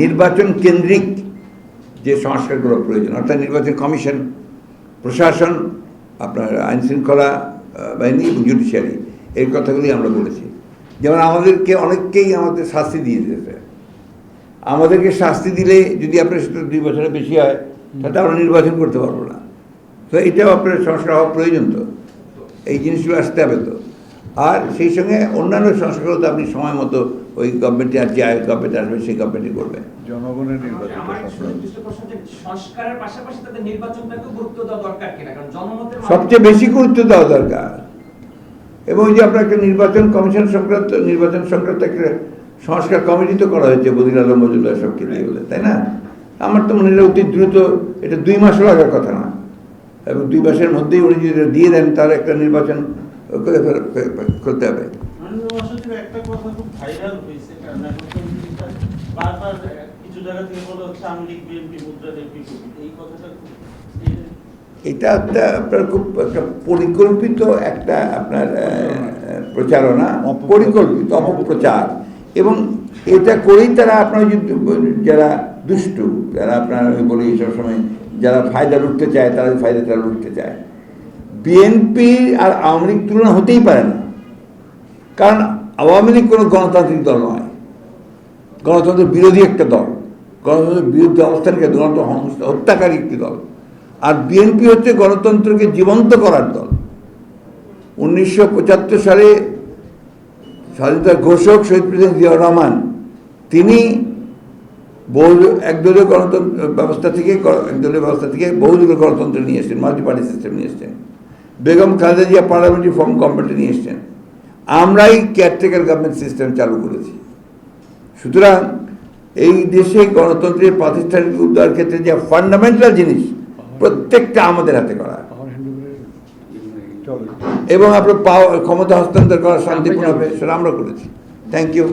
নির্বাচন কেন্দ্রিক যে সংস্কারগুলো প্রয়োজন, অর্থাৎ নির্বাচন কমিশন, প্রশাসন, আপনার আইন শৃঙ্খলা বাহিনী এবং জুডিশিয়ারি এই কথাগুলি আমরা বলেছি। যেমন আমাদেরকে অনেককেই আমাদের শাস্তি দিয়ে দিয়েছে। আমাদেরকে শাস্তি দিলে যদি আপনার সেটা দুই বছরের বেশি হয়, তাহলে আমরা নির্বাচন করতে পারব না। তো এটাও আপনার সংস্কার হওয়া প্রয়োজন তো। এই জিনিসগুলো আসতে হবে তো। আর সেই সঙ্গে অন্যান্য সংস্কারগুলো তো আপনি সময় মতো ওই গভর্নমেন্টে আর যে গভর্নমেন্ট আসবে সেই গভর্নমেন্টই করবে। জনগণের সবচেয়ে বেশি গুরুত্ব দেওয়া দরকার। এবং ওই যে আপনার একটা নির্বাচন কমিশন সংক্রান্ত নির্বাচন সংক্রান্ত একটা সংস্কার কমিটি তো করা হয়েছে বদির আলম মজুমদার সবকে দিয়ে বলে তাই না? আমার তো মনে হয় অতি দ্রুত এটা দুই মাসও লাগার কথা না। এবং দুই মাসের মধ্যেই উনি যদি দিয়ে দেন তাহলে একটা নির্বাচন করে করতে হবে। একটা কথা খুব ভাইরাল হয়েছে কারণ এখন তো জিনিসটা বারবার কিছু জায়গা থেকে বলা হচ্ছে আওয়ামী বিএনপি মুদ্রার এমপি এই কথাটা এটা একটা আপনার খুব একটা পরিকল্পিত একটা আপনার প্রচারণা পরিকল্পিত অপপ্রচার। এবং এটা করেই তারা আপনার যারা দুষ্টু যারা আপনার বলি সবসময় যারা ফায়দা লুটতে চায় তারা ফায়দাটা লুটতে চায়। বিএনপি আর আওয়ামী লীগ তুলনা হতেই পারে না। কারণ আওয়ামী লীগ কোনো গণতান্ত্রিক দল নয়। গণতন্ত্রের বিরোধী একটা দল। গণতন্ত্রের বিরুদ্ধে অবস্থানকে গণতন্ত্র হত্যাকারী একটি দল। আর বিএনপি হচ্ছে গণতন্ত্রকে জীবন্ত করার দল। উনিশশো পঁচাত্তর সালে স্বাধীনতা ঘোষক শহীদ প্রেসিডেন্ট জিয়াউর রহমান, তিনি বহু একদলীয় গণতন্ত্র ব্যবস্থা থেকে একদলীয় ব্যবস্থা থেকে বহুদলীয় গণতন্ত্র নিয়ে এসছেন মাল্টি পার্টি সিস্টেম নিয়ে এসছেন। Begum Khaleda Zia parliamentary form committee নিয়ে এসছেন। আমরাই কেয়ারটেকার গভর্নমেন্ট সিস্টেম চালু করেছি। সুতরাং এই দেশে গণতন্ত্রের প্রাতিষ্ঠানিক উদ্ধার ক্ষেত্রে যে ফান্ডামেন্টাল জিনিস প্রত্যেকটা আমাদের হাতে করা। এবং আপনার পাওয়ার ক্ষমতা হস্তান্তর করা শান্তিপূর্ণভাবে সেটা আমরা করেছি। Thank you